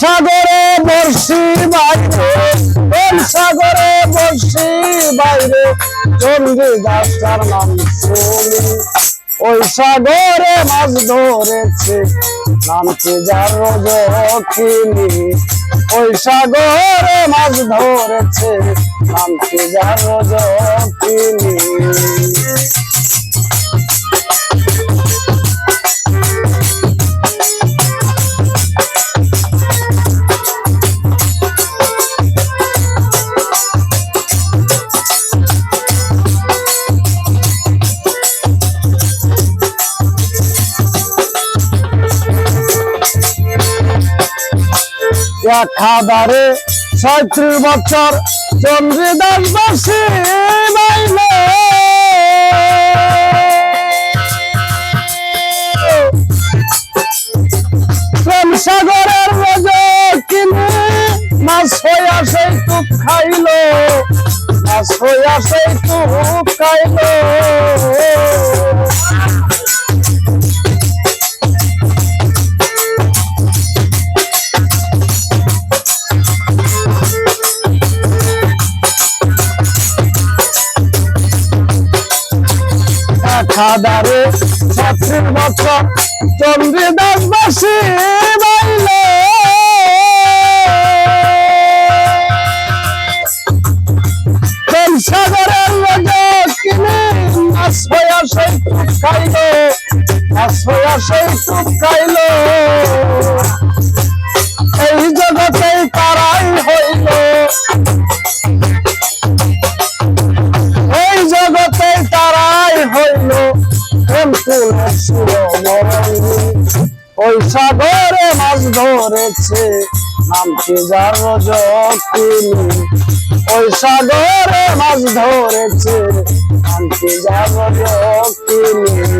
সাগরে বর্ষি বাইরে, কোন সাগরে বর্ষি বাইরে, চন্দ্রী দাসটার নাম শুনি। ওই সাগরে মাছ ধরেছে, নামছে যার রজকিনী ওই সাগরে মাছ ধরেছে, নামছে যার রজকিনী এক খাবারে ছয়ত্রিশ বছর চন্দ্রদাস বাসী সাগরের মজা কিনে মাছ হইয়া সেই টুক খাইলো, মাছ হইয়া সেই টুক খাইলো। খাদারে ছত্রিশ বছর চন্দ্রদাস বাসী বাইলে। সাগরের লগে কিনে মাছ হইয়া সেই খাইলো, মাছ হইয়া সেই খাইলো। ওই সাগরে মাছ ধরেছে নামছে যার রজকিনী ওই সাগরে মাছ ধরেছে নামছে যার রজকিনী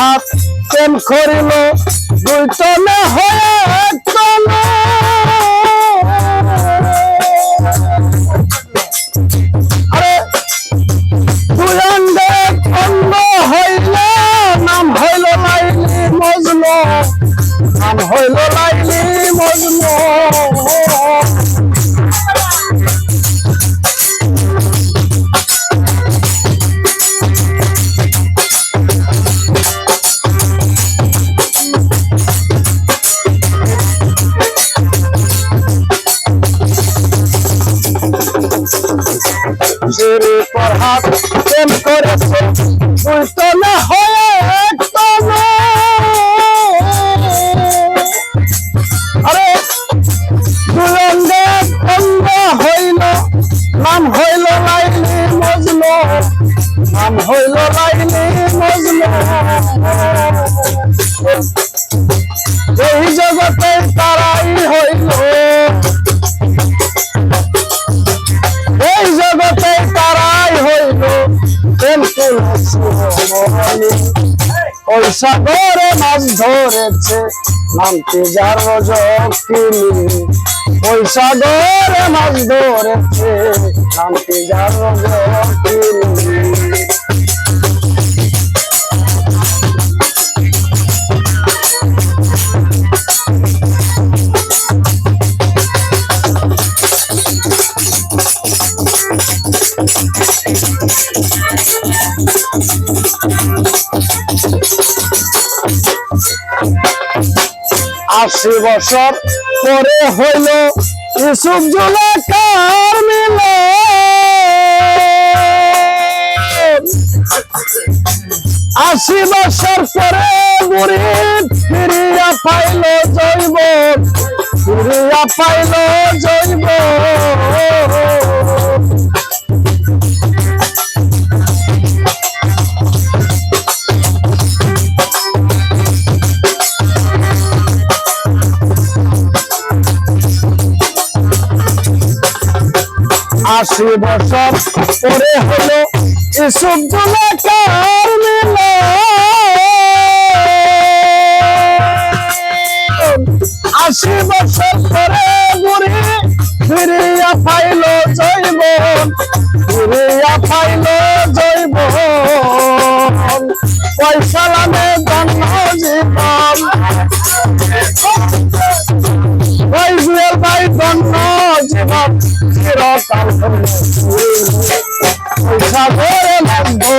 হাত প্রেম করিল দুই তলে হয়ে তলে আরে অঙ্গে অঙ্গ হইল, নাম হইল লাইলি মজনু। নাম হইল লাইলি মজনু। পর হাত প্রেম করেছে দুই তলে হয়ে এক তলে আরে অঙ্গে অঙ্গ হইল, নাম হইল লাইলি মজনু, নাম হইল লাইলি মজনু। ওই সাগরে মাছ ধরেছে নামতে যার রজকিনী ওই সাগরে মাছ ধরেছে নামতে যার রজকিনী আশি বছর পরে হইল ইসুফ জুলেখার মিল আশি বছর পরে বুড়ি ফিরিয়া পাইল জৈব ফিরিয়া পাইল জৈব আশি বছর পরে হলো জুলেখার মিলন আশি বছর পরে ঘুরি ফিরিয়া পাইল জৈবন ফিরিয়া পাইল জৈবন পয়সা লাগে ধন্য জীবন। কাল সাগরে লাগবে